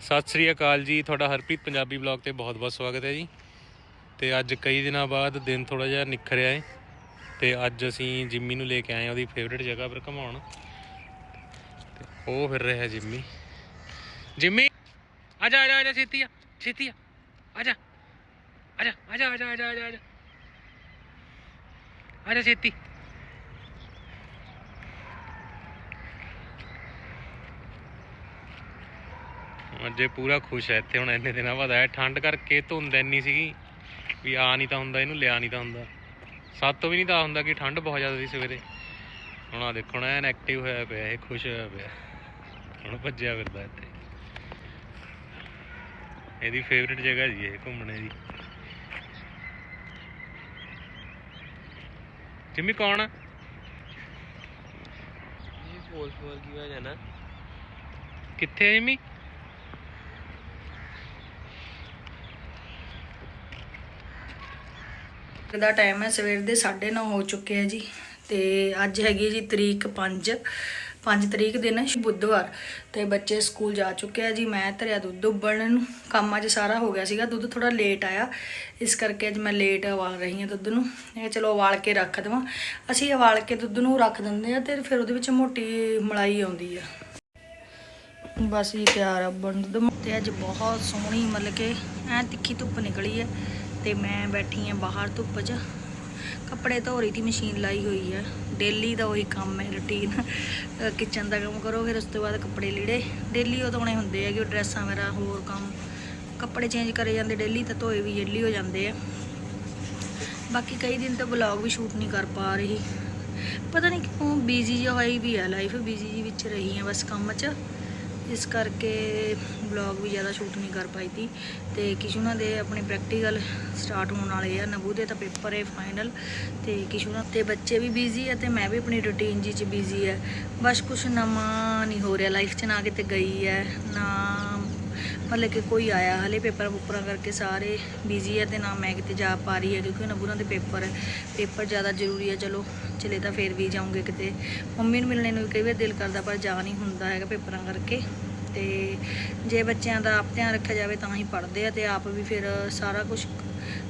ਸਤਿ ਸ੍ਰੀ ਅਕਾਲ ਜੀ, ਤੁਹਾਡਾ ਹਰਪ੍ਰੀਤ ਪੰਜਾਬੀ ਬਲੌਗ ਤੇ ਬਹੁਤ-ਬਹੁਤ ਸਵਾਗਤ ਹੈ ਜੀ। ਤੇ ਅੱਜ ਕਈ ਦਿਨਾਂ ਬਾਅਦ ਦਿਨ ਥੋੜਾ ਜਿਹਾ ਨਿਖਰਿਆ ਹੈ। ਤੇ ਅੱਜ ਅਸੀਂ ਜਿੰਮੀ ਨੂੰ ਲੈ ਕੇ ਆਏ ਆ ਉਹਦੀ ਫੇਵਰਿਟ ਜਗ੍ਹਾ ਪਰ ਘਮਾਉਣ। ਤੇ ਉਹ ਫਿਰ ਰਿਹਾ ਜਿੰਮੀ। ਜਿੰਮੀ, ਆ ਜਾ ਆ ਜਾ ਛੇਤੀ ਆ ਛੇਤੀ ਆ ਆ ਜਾ ਆ ਜਾ ਆ ਜਾ ਆ ਜਾ ਆ ਜਾ। ਆ ਜਾ ਛੇਤੀ। ਅੱਜ ਪੂਰਾ ਖੁਸ਼ ਹੈ ਇੱਥੇ ਹੁਣ ਇੰਨੇ ਦਿਨਾਂ ਬਾਅਦ ਆਇਆ ਠੰਡ ਕਰਕੇ ਧੁੰਦ ਇੰਨੀ ਸੀਗੀ ਵੀ ਆ ਨਹੀਂ ਤਾਂ ਹੁੰਦਾ ਇਹਨੂੰ ਲਿਆ ਨਹੀਂ ਤਾਂ ਹੁੰਦਾ। ਸਾਤੋਂ ਵੀ ਨਹੀਂ ਤਾਂ ਹੁੰਦਾ ਕਿ ਠੰਡ ਬਹੁਤ ਜ਼ਿਆਦਾ ਸੀ ਸਵੇਰੇ। ਹੁਣ ਆ ਦੇਖੋ ਨਾ ਐਨ ਐਕਟਿਵ ਹੋਇਆ ਪਿਆ ਇਹ ਖੁਸ਼ ਹੋਇਆ ਪਿਆ। ਹੁਣ ਭੱਜਿਆ ਫਿਰਦਾ ਇੱਥੇ। ਇਹਦੀ ਫੇਵਰਿਟ ਜਗ੍ਹਾ ਜੀ ਇਹ ਘੁੰਮਣੇ ਦੀ। ਜਿੰਮੀ ਕੌਣ ਆ? ਇਹ ਫੋਲ ਫੋਲ ਕੀ ਹੋਇਆ ਜਾਣਾ ਕਿੱਥੇ ਆ ਜਿੰਮੀ? ਦਾ ਟਾਈਮ ਹੈ, ਸਵੇਰ ਦੇ 9:30 ਹੋ ਚੁੱਕੇ ਹੈ ਜੀ ਤੇ ਅੱਜ ਹੈਗੀ ਜੀ ਤਰੀਕ 5 5 ਤਰੀਕ ਦਿਨ ਹੈ ਬੁੱਧਵਾਰ ਤੇ ਬੱਚੇ ਸਕੂਲ ਜਾ ਚੁੱਕੇ ਆ ਜੀ, ਮੈਂ ਧਰਿਆ ਦੁੱਧ ਉਬਲਣ ਨੂੰ, ਕੰਮ ਅੱਜ ਸਾਰਾ ਹੋ ਗਿਆ ਸੀਗਾ, ਦੁੱਧ ਥੋੜਾ ਲੇਟ ਆਇਆ, ਇਸ ਕਰਕੇ ਅੱਜ ਮੈਂ ਲੇਟ ਉਬਾਲ ਰਹੀ ਹਾਂ ਦੁੱਧ ਨੂੰ ਇਹ ਚਲੋ ਉਬਾਲ ਕੇ ਰੱਖ ਦੇਵਾਂ, ਅਸੀਂ ਉਬਾਲ ਕੇ ਦੁੱਧ ਨੂੰ ਰੱਖ ਦਿੰਦੇ ਆ ਤੇ ਫਿਰ ਉਹਦੇ ਵਿੱਚ ਮੋਟੀ ਮਲਾਈ ਆਉਂਦੀ ਆ। ਬਸ ਇਹ ਤਿਆਰ ਆ ਬਣ ਦੁੱਧ ਤੇ ਅੱਜ ਬਹੁਤ ਸੋਹਣੀ ਮਤਲਬ ਕਿ ਐ ਤਿੱਖੀ ਧੁੱਪ ਨਿਕਲੀ ਹੈ ਤੇ ਮੈਂ ਬੈਠੀ ਆ ਬਾਹਰ ਧੁੱਪ 'ਚ। ਕੱਪੜੇ ਧੋ ਰਹੀ ਸੀ, ਮਸ਼ੀਨ ਲਾਈ ਹੋਈ ਹੈ। ਡੇਲੀ ਦਾ ਉਹੀ ਕੰਮ ਹੈ ਰੁਟੀਨ ਕਿਚਨ ਦਾ ਕੰਮ ਕਰੋ, ਫਿਰ ਉਸ ਤੋਂ ਬਾਅਦ ਕੱਪੜੇ ਲੀੜੇ। ਡੇਲੀ ਉਹ ਧੋਣੇ ਹੁੰਦੇ ਆ ਕਿ ਉਹ ਡਰੈਸਾਂ ਮੇਰਾ ਹੋਰ ਕੰਮ। ਕੱਪੜੇ ਚੇਂਜ ਕਰੇ ਜਾਂਦੇ ਡੇਲੀ ਤਾਂ ਧੋਏ ਵੀ ਡੇਲੀ ਹੋ ਜਾਂਦੇ ਆ। ਬਾਕੀ ਕਈ ਦਿਨ ਤਾਂ ਵਲੌਗ ਵੀ ਸ਼ੂਟ ਨਹੀਂ ਕਰ ਪਾ ਰਹੀ। ਪਤਾ ਨਹੀਂ ਕਿਉਂ ਬਿਜ਼ੀ ਜਿਹਾ ਹੋਈ ਵੀ ਆ ਲਾਈਫ ਬਿਜ਼ੀ ਜੀ ਵਿੱਚ ਰਹੀ ਆ ਬਸ ਕੰਮ 'ਚ। ਇਸ ਕਰਕੇ ਵਲੌਗ ਵੀ ਜ਼ਿਆਦਾ ਸ਼ੂਟ ਨਹੀਂ ਕਰ ਪਾਈ ਤੀ ਤੇ ਕਿਸ਼ੂਨਾ ਦੇ ਆਪਣੇ ਪ੍ਰੈਕਟੀਕਲ ਸਟਾਰਟ ਹੋਣ ਵਾਲੇ ਆ। ਨਬੂ ਦੇ ਤਾਂ ਪੇਪਰ ਹੈ ਫਾਈਨਲ ਤੇ ਕਿਸ਼ੂਨਾ ਤੇ ਬੱਚੇ ਵੀ ਬਿਜ਼ੀ ਆ ਤੇ ਮੈਂ ਵੀ ਆਪਣੀ ਰੁਟੀਨ ਜੀ ਚ ਬਿਜ਼ੀ ਆ। ਬਸ ਕੁਛ ਨਵਾਂ ਨਹੀਂ ਹੋ ਰਿਹਾ ਲਾਈਫ 'ਚ ਨਾ ਕਿਤੇ ਗਈ ਹੈ ਨਾ ਮਤਲਬ ਕਿ ਕੋਈ ਆਇਆ ਹਲੇ, ਪੇਪਰ ਪੁੱਪਰਾਂ ਕਰਕੇ ਸਾਰੇ ਬਿਜ਼ੀ ਹੈ ਤੇ ਨਾ ਮੈਂ ਕਿਤੇ ਜਾ ਪਾ ਰਹੀ ਹੈ ਕਿਉਂਕਿ ਨਬੂਰਾਂ ਦੇ ਪੇਪਰ ਹੈ ਪੇਪਰ ਜ਼ਿਆਦਾ ਜ਼ਰੂਰੀ ਹੈ ਚਲੋ, ਚਲੇ ਤਾਂ ਫੇਰ ਵੀ ਜਾਉਂਗੇ ਕਿਤੇ। ਮੰਮੀ ਨੂੰ ਮਿਲਣੇ ਨੂੰ ਵੀ ਕਈ ਵਾਰ ਦਿਲ ਕਰਦਾ, ਪਰ ਜਾ ਨਹੀਂ ਹੁੰਦਾ ਹੈਗਾ ਪੇਪਰਾਂ ਕਰਕੇ। ਤੇ ਜੇ ਬੱਚਿਆਂ ਦਾ ਆਪ ਧਿਆਨ ਰੱਖਿਆ ਜਾਵੇ ਤਾਂ ਹੀ ਪੜ੍ਹਦੇ ਆ ਤੇ ਆਪ ਵੀ ਫਿਰ ਸਾਰਾ ਕੁਝ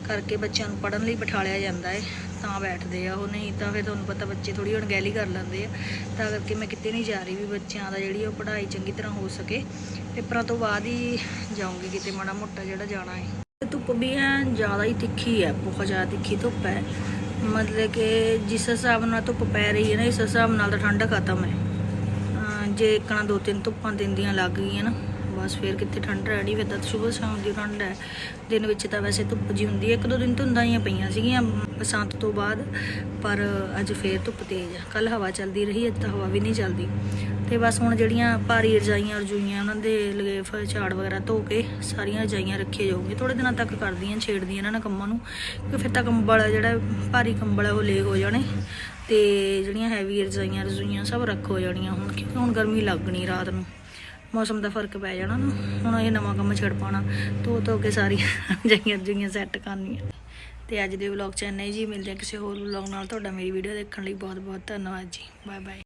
ਕਰਕੇ ਬੱਚਿਆਂ ਨੂੰ ਪੜ੍ਹਨ ਲਈ ਬਿਠਾਲਿਆ ਜਾਂਦਾ ਹੈ ਤਾਂ ਬੈਠਦੇ ਆ ਉਹ, ਨਹੀਂ ਤਾਂ ਫਿਰ ਤੁਹਾਨੂੰ ਪਤਾ ਬੱਚੇ ਥੋੜੀ ਅਣਗਹਿਲੀ ਕਰ ਲੈਂਦੇ ਆ। ਤਾਂ ਕਰਕੇ ਮੈਂ ਕਿਤੇ ਨਹੀਂ ਜਾ ਰਹੀ ਵੀ ਬੱਚਿਆਂ ਦਾ ਜਿਹੜੀ ਉਹ ਪੜ੍ਹਾਈ ਚੰਗੀ ਤਰ੍ਹਾਂ ਹੋ ਸਕੇ। ਪੇਪਰਾਂ ਤੋਂ ਬਾਅਦ ਹੀ ਜਾਊਂਗੀ ਕਿਤੇ, ਮਾੜਾ ਮੋਟਾ ਜਿਹੜਾ ਜਾਣਾ ਹੈ। ਧੁੱਪ ਵੀ ਹੈ ਜ਼ਿਆਦਾ ਹੀ ਤਿੱਖੀ ਹੈ, ਬਹੁਤ ਜ਼ਿਆਦਾ ਤਿੱਖੀ ਧੁੱਪ ਹੈ। ਮਤਲਬ ਕਿ ਜਿਸ ਹਿਸਾਬ ਨਾਲ ਧੁੱਪ ਪੈ ਰਹੀ ਹੈ ਨਾ, ਇਸ ਹਿਸਾਬ ਨਾਲ ਤਾਂ ਠੰਡ ਖਤਮ ਹੈ। ਅਹ ਜੇ ਇੱਕਣਾ ਦੋ ਤਿੰਨ ਧੁੱਪਾਂ ਦਿਨ ਦੀਆਂ ਲੱਗ ਗਈਆਂ ਨਾ, ਬਸ ਫਿਰ ਕਿੱਥੇ ਠੰਡ ਰਹਿਣੀ, ਫਿਰ ਤਾਂ ਸਵੇਰ ਸ਼ਾਮ ਦੀ ਠੰਡ ਹੈ। ਦਿਨ ਵਿੱਚ ਤਾਂ ਵੈਸੇ ਧੁੱਪ ਜੀ ਹੁੰਦੀ ਹੈ, ਇੱਕ ਦੋ ਦਿਨ ਧੁੰਦਾਂ ਹੀ ਪਈਆਂ ਸੀਗੀਆਂ। ਬਸੰਤ ਤੋਂ ਬਾਅਦ, ਪਰ ਅੱਜ ਫੇਰ ਧੁੱਪ ਤੇਜ਼ ਆ। ਕੱਲ ਹਵਾ ਚੱਲਦੀ ਰਹੀ, ਅੱਜ ਤਾਂ ਹਵਾ ਵੀ ਨਹੀਂ ਚੱਲਦੀ। ਤੇ ਬਸ ਹੁਣ ਜਿਹੜੀਆਂ ਭਾਰੀ ਰਜਾਈਆਂ ਰਜੂਈਆਂ, ਉਹਨਾਂ ਦੇ ਲਗੇਫ ਝਾੜ ਵਗੈਰਾ ਧੋ ਕੇ ਸਾਰੀਆਂ ਰਜਾਈਆਂ ਰੱਖੀਆਂ ਜਾਊਗੀ। ਥੋੜੇ ਦਿਨਾਂ ਤੱਕ ਕਰਦੀਆਂ, ਛੇੜਦੀਆਂ ਇਹਨਾਂ ਨੇ ਕੰਮਾਂ ਨੂੰ, ਕਿਉਂਕਿ ਫਿਰ ਤਾਂ ਕੰਬਲ ਜਿਹੜਾ ਭਾਰੀ ਕੰਬਲ ਹੈ ਉਹ ਲੇ ਹੋ ਜਾਣੇ। ਤੇ ਜਿਹੜੀਆਂ ਹੈਵੀ ਰਜਾਈਆਂ ਰਜੂਈਆਂ, ਸਭ ਰੱਖ ਹੋ ਜਾਣੀਆਂ ਹੁਣ, ਕਿਉਂਕਿ ਹੁਣ ਗਰਮੀ ਲੱਗਣੀ ਰਾਤ ਨੂੰ। ਮੌਸਮ ਦਾ ਫ਼ਰਕ ਪੈ ਜਾਣਾ ਨਾ। ਹੁਣ ਇਹ ਨਵਾਂ ਕੰਮ ਛੱਡ ਪਾਣਾ ਧੋ ਧੋ ਕੇ ਸਾਰੀਆਂ ਰਜਾਈਆਂ ਰਜੂਈਆਂ ਸੈੱਟ ਕਰਨੀਆਂ। ਤੇ ਅੱਜ ਦੇ ਵਲੌਗ ਚ ਇੰਨਾ ਹੀ ਜੀ। ਮਿਲਦੇ ਹਾਂ ਕਿਸੇ ਹੋਰ ਵਲੌਗ ਨਾਲ। ਤੁਹਾਡਾ ਮੇਰੀ ਵੀਡੀਓ ਦੇਖਣ ਲਈ ਬਹੁਤ ਬਹੁਤ ਧੰਨਵਾਦ ਜੀ। Bye bye